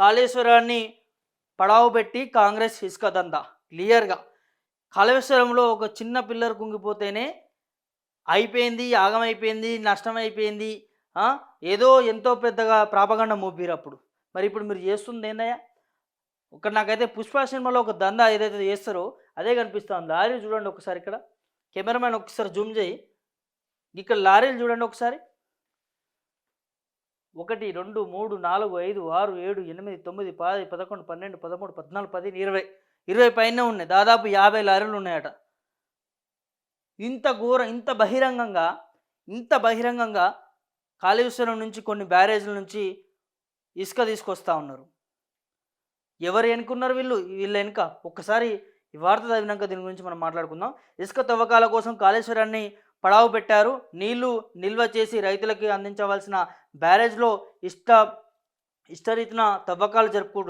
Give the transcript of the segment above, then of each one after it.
కాళేశ్వరాన్ని పడావు పెట్టి కాంగ్రెస్ ఇసుక దందా. క్లియర్గా కాళేశ్వరంలో ఒక చిన్న పిల్లర్ కుంగిపోతేనే అయిపోయింది యాగం అయిపోయింది నష్టం అయిపోయింది ఏదో ఎంతో పెద్దగా ప్రాపగండ మోపిరు అప్పుడు. మరి ఇప్పుడు మీరు చేస్తుంది ఏందయ్యా? ఒక నాకైతే పుష్ప సినిమాలో ఒక దందా ఏదైతే చేస్తారో అదే కనిపిస్తుంది. లారీ చూడండి ఒకసారి ఇక్కడ. కెమెరామ్యాన్ ఒకసారి జూమ్ చేయి. ఇక్కడ లారీలు చూడండి ఒకసారి. ఒకటి రెండు మూడు నాలుగు ఐదు ఆరు ఏడు ఎనిమిది తొమ్మిది పది పదకొండు పన్నెండు పదమూడు పద్నాలుగు పదిహేను ఇరవై. ఇరవై పైన ఉన్నాయి. దాదాపు యాభై లారీలు ఉన్నాయట. ఇంత ఘోర ఇంత బహిరంగంగా ఇంత బహిరంగంగా కాళేశ్వరం నుంచి కొన్ని బ్యారేజ్ల నుంచి ఇసుక తీసుకొస్తా ఉన్నారు. ఎవరు ఎన్నుకున్నారు వీళ్ళు? వీళ్ళ వెనుక ఒక్కసారి ఈ వార్త చదివినాక దీని గురించి మనం మాట్లాడుకుందాం. ఇసుక తవ్వకాల కోసం కాళేశ్వరాన్ని పడావు పెట్టారు నీళ్ళు నిల్వ చేసి రైతులకి అందించవలసిన బ్యారేజ్లో ఇష్ట ఇష్టరీతిన తవ్వకాలు జరుపు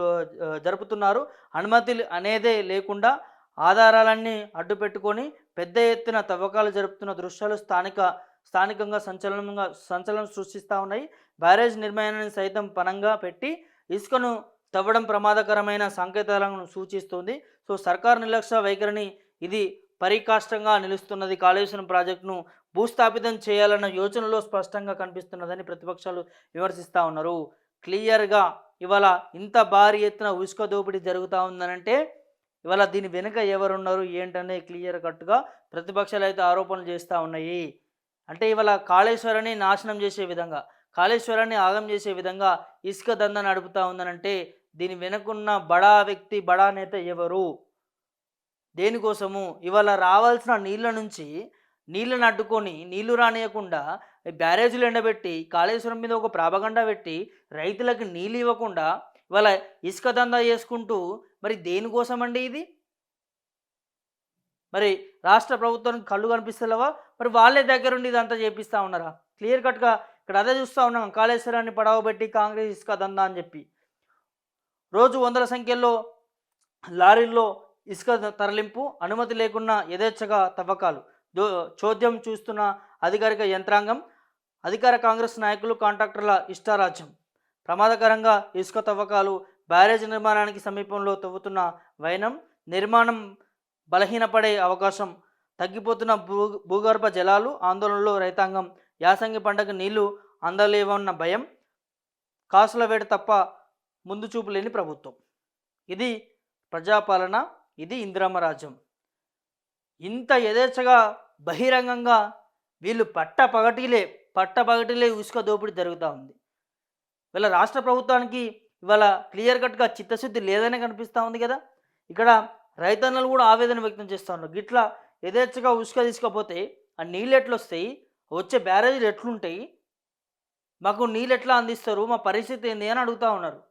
జరుపుతున్నారు. అనుమతి అనేదే లేకుండా ఆధారాలన్నీ అడ్డు పెట్టుకొని పెద్ద ఎత్తున తవ్వకాలు జరుపుతున్న దృశ్యాలు స్థానిక స్థానికంగా సంచలనంగా సంచలనం సృష్టిస్తూ ఉన్నాయి. బ్యారేజ్ నిర్మాణాన్ని సైతం పనంగా పెట్టి ఇసుకను తవ్వడం ప్రమాదకరమైన సంకేతాలను సూచిస్తుంది. సో సర్కార్ నిర్లక్ష్య వైఖరిని ఇది పరికాష్టంగా నిలుస్తున్నది. కాళేశ్వరం ప్రాజెక్టును భూస్థాపితం చేయాలన్న యోచనలో స్పష్టంగా కనిపిస్తున్నదని ప్రతిపక్షాలు విమర్శిస్తూ ఉన్నారు. క్లియర్గా ఇవాళ ఇంత భారీ ఎత్తున ఉసుక దోపిడీ జరుగుతూ ఉందనంటే ఇవాళ దీని వెనుక ఎవరున్నారు? ఏంటనే క్లియర్ కట్గా ప్రతిపక్షాలు అయితే ఆరోపణలు చేస్తూ ఉన్నాయి. అంటే ఇవాళ కాళేశ్వరాన్ని నాశనం చేసే విధంగా కాళేశ్వరాన్ని ఆగం చేసే విధంగా ఇసుక దంద నడుపుతూ ఉందనంటే దీని వెనుకున్న బడా వ్యక్తి బడా నేత ఎవరు? దేనికోసము? ఇవాళ రావాల్సిన నీళ్ళ నుంచి నీళ్ళని అడ్డుకొని నీళ్ళు రానియకుండా బ్యారేజీలు ఎండబెట్టి కాళేశ్వరం మీద ఒక ప్రాభగండ పెట్టి రైతులకు నీళ్ళు ఇవ్వకుండా ఇవాళ ఇసుక దందా చేసుకుంటూ మరి దేనికోసం అండి ఇది? మరి రాష్ట్ర ప్రభుత్వానికి కళ్ళు కనిపిస్తలేవా? మరి వాళ్ళే దగ్గరుండి ఇదంతా చేపిస్తూ ఉన్నారా? క్లియర్ కట్గా ఇక్కడ అదే చూస్తూ ఉన్నాం కాళేశ్వరాన్ని పడవబెట్టి కాంగ్రెస్ ఇసుక దందా అని చెప్పి. రోజు వందల సంఖ్యలో లారీల్లో ఇసుక తరలింపు అనుమతి లేకుండా యథేచ్ఛగా తవ్వకాలు. చోద్యం చూస్తున్న అధికారిక యంత్రాంగం అధికార కాంగ్రెస్ నాయకులు కాంట్రాక్టర్ల ఇష్టారాజ్యం. ప్రమాదకరంగా ఇసుక తవ్వకాలు బ్యారేజ్ నిర్మాణానికి సమీపంలో తవ్వుతున్న వైనం నిర్మాణం బలహీనపడే అవకాశం తగ్గిపోతున్న భూ భూగర్భ జలాలు ఆందోళనలో రైతాంగం యాసంగి పంటకు నీళ్ళు అందలేవన్న భయం కాసుల వేట తప్ప ముందు చూపు లేని ప్రభుత్వం. ఇది ప్రజాపాలన ఇది ఇందిరామ రాజ్యం. ఇంత యథేచ్ఛగా బహిరంగంగా వీళ్ళు పట్ట పగటిలే పట్ట పగటిలే ఇసుక దోపిడీ జరుగుతూ ఉంది. వీళ్ళ రాష్ట్ర ప్రభుత్వానికి ఇవాళ క్లియర్ కట్గా చిత్తశుద్ధి లేదనే కనిపిస్తూ ఉంది కదా? ఇక్కడ రైతన్నలు కూడా ఆవేదన వ్యక్తం చేస్తూ ఉన్నారు. గిట్లా యథేచ్ఛగా ఉసుక తీసుకపోతే ఆ నీళ్ళు ఎట్లా వస్తాయి వచ్చే బ్యారేజీలు ఎట్లుంటాయి? మాకు నీళ్ళు ఎట్లా అందిస్తారు? మా పరిస్థితి ఏంది అని అడుగుతూ ఉన్నారు.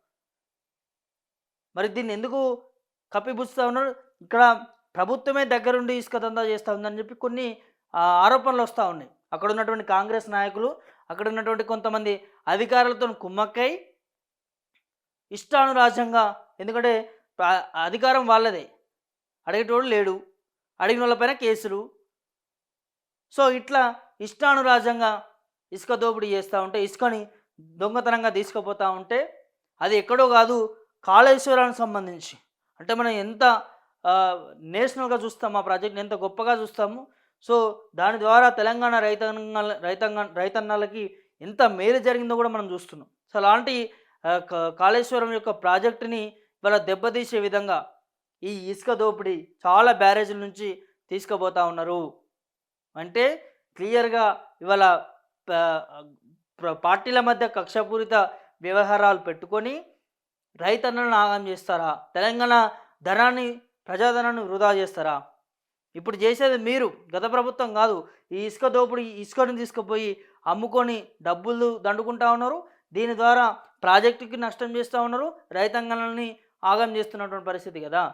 మరి దీన్ని ఎందుకు కప్పిపుచ్చుతూ ఉన్నారు? ఇక్కడ ప్రభుత్వమే దగ్గరుండి ఇసుక దందా చేస్తూ ఉందని చెప్పి కొన్ని ఆరోపణలు వస్తూ ఉన్నాయి. అక్కడ ఉన్నటువంటి కాంగ్రెస్ నాయకులు అక్కడ ఉన్నటువంటి కొంతమంది అధికారులతో కుమ్మక్కై ఇష్టానురాజ్యంగా ఎందుకంటే అధికారం వాళ్ళదే. అడిగేటోడు లేడు. అడిగిన వాళ్ళపైన కేసులు. సో ఇట్లా ఇష్టానురాజ్యంగా ఇసుక దోపిడీ చేస్తూ ఉంటే ఇసుకని దొంగతనంగా తీసుకుపోతూ ఉంటే అది ఎక్కడో కాదు కాళేశ్వరానికి సంబంధించి. అంటే మనం ఎంత నేషనల్గా చూస్తాం ఆ ప్రాజెక్ట్ని ఎంత గొప్పగా చూస్తాము. సో దాని ద్వారా తెలంగాణ రైతాంగ రైతాంగ రైతన్నలకి ఎంత మేలు జరిగిందో కూడా మనం చూస్తున్నాం. సో అలాంటి కాళేశ్వరం యొక్క ప్రాజెక్టుని ఇవాళ దెబ్బతీసే విధంగా ఈ ఇసుక దోపిడీ చాలా బ్యారేజీల నుంచి తీసుకుపోతా ఉన్నారు. అంటే క్లియర్గా ఇవాళ పార్టీల మధ్య కక్షపూరిత వ్యవహారాలు పెట్టుకొని రైతన్నలను ఆగం చేస్తారా? తెలంగాణ ధనాన్ని ప్రజాధనాన్ని వృధా చేస్తారా? ఇప్పుడు చేసేది మీరు గత ప్రభుత్వం కాదు. ఈ ఇసుక దోపిడీ ఇసుకని తీసుకుపోయి అమ్ముకొని డబ్బులు దండుకుంటా ఉన్నారు. దీని ద్వారా ప్రాజెక్టుకి నష్టం చేస్తూ ఉన్నారు. రైతాంగాలని ఆగం చేస్తున్నటువంటి పరిస్థితి కదా.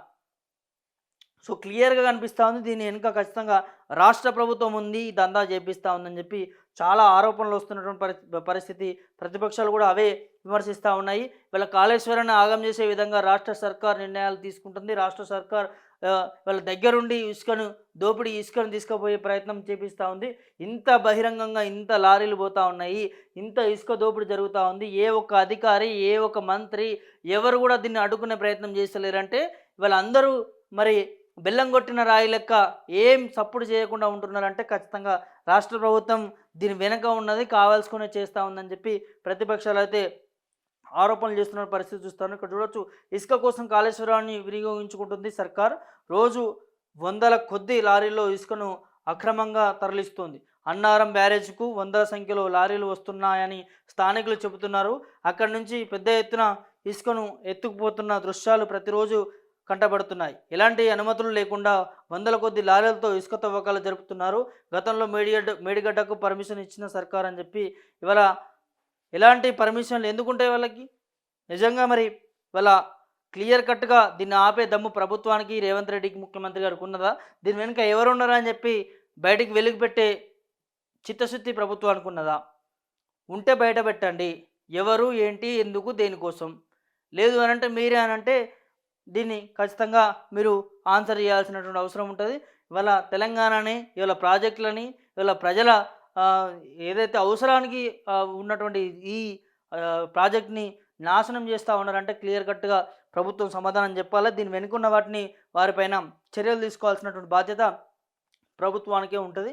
సో క్లియర్గా కనిపిస్తూ ఉంది. దీని వెనుక ఖచ్చితంగా రాష్ట్ర ప్రభుత్వం ఉంది. ఈ దందా చేపిస్తూ ఉందని చెప్పి చాలా ఆరోపణలు వస్తున్నటువంటి పరి- పరిస్థితి. ప్రతిపక్షాలు కూడా అవే విమర్శిస్తూ ఉన్నాయి. వీళ్ళ కాళేశ్వరాన్ని ఆగం చేసే విధంగా రాష్ట్ర సర్కార్ నిర్ణయాలు తీసుకుంటుంది. రాష్ట్ర సర్కార్ వాళ్ళ దగ్గరుండి ఇసుకను దోపిడీ ఇసుకను తీసుకుపోయే ప్రయత్నం చేపిస్తూ ఉంది. ఇంత బహిరంగంగా ఇంత లారీలు పోతూ ఉన్నాయి. ఇంత ఇసుక దోపిడీ జరుగుతూ ఉంది. ఏ ఒక్క అధికారి ఏ ఒక్క మంత్రి ఎవరు కూడా దీన్ని అడ్డుకునే ప్రయత్నం చేస్తలేరంటే వాళ్ళందరూ మరి బెల్లం కొట్టిన రాయి లెక్క ఏం సప్పుడు చేయకుండా ఉంటున్నారంటే ఖచ్చితంగా రాష్ట్ర ప్రభుత్వం దీని వెనక ఉన్నది కావాల్సుకునే చేస్తూ ఉందని చెప్పి ప్రతిపక్షాలు అయితే ఆరోపణలు చేస్తున్న పరిస్థితి చూస్తాను. ఇక్కడ చూడొచ్చు ఇసుక కోసం కాళేశ్వరాన్ని వినియోగించుకుంటుంది సర్కార్. రోజు వందల కొద్ది లారీల్లో ఇసుకను అక్రమంగా తరలిస్తుంది. అన్నారం బ్యారేజ్కు వందల సంఖ్యలో లారీలు వస్తున్నాయని స్థానికులు చెబుతున్నారు. అక్కడి నుంచి పెద్ద ఎత్తున ఇసుకను ఎత్తుకుపోతున్న దృశ్యాలు ప్రతిరోజు కంటపడుతున్నాయి. ఎలాంటి అనుమతులు లేకుండా వందల కొద్ది లారీలతో ఇసుక తవ్వకాలు జరుపుతున్నారు. గతంలో మేడిగడ్డ మేడిగడ్డకు పర్మిషన్ ఇచ్చిన సర్కార్ అని చెప్పి ఇవాళ ఎలాంటి పర్మిషన్లు ఎందుకుంటాయి వాళ్ళకి? నిజంగా మరి వాళ్ళ క్లియర్ కట్గా దీన్ని ఆపే దమ్ము ప్రభుత్వానికి రేవంత్ రెడ్డికి ముఖ్యమంత్రి గారికి ఉన్నదా? దీని వెనుక ఎవరు ఉన్నారా అని చెప్పి బయటికి వెలుగు పెట్టే చిత్తశుద్ధి ప్రభుత్వానికి ఉన్నదా? ఉంటే బయట పెట్టండి. ఎవరు ఏంటి ఎందుకు దేనికోసం? లేదు అని అంటే మీరే అని అంటే దీన్ని ఖచ్చితంగా మీరు ఆన్సర్ చేయాల్సినటువంటి అవసరం ఉంటుంది. ఇవాళ తెలంగాణని ఇవాళ ప్రాజెక్టులని ఇవాళ ప్రజల ఏదైతే అవసరానికి ఉన్నటువంటి ఈ ప్రాజెక్ట్ని నాశనం చేస్తూ ఉన్నారంటే క్లియర్ కట్గా ప్రభుత్వం సమాధానం చెప్పాలి? దీని వెనుకున్న వాటిని వారిపైన చర్యలు తీసుకోవాల్సినటువంటి బాధ్యత ప్రభుత్వానికే ఉంటుంది.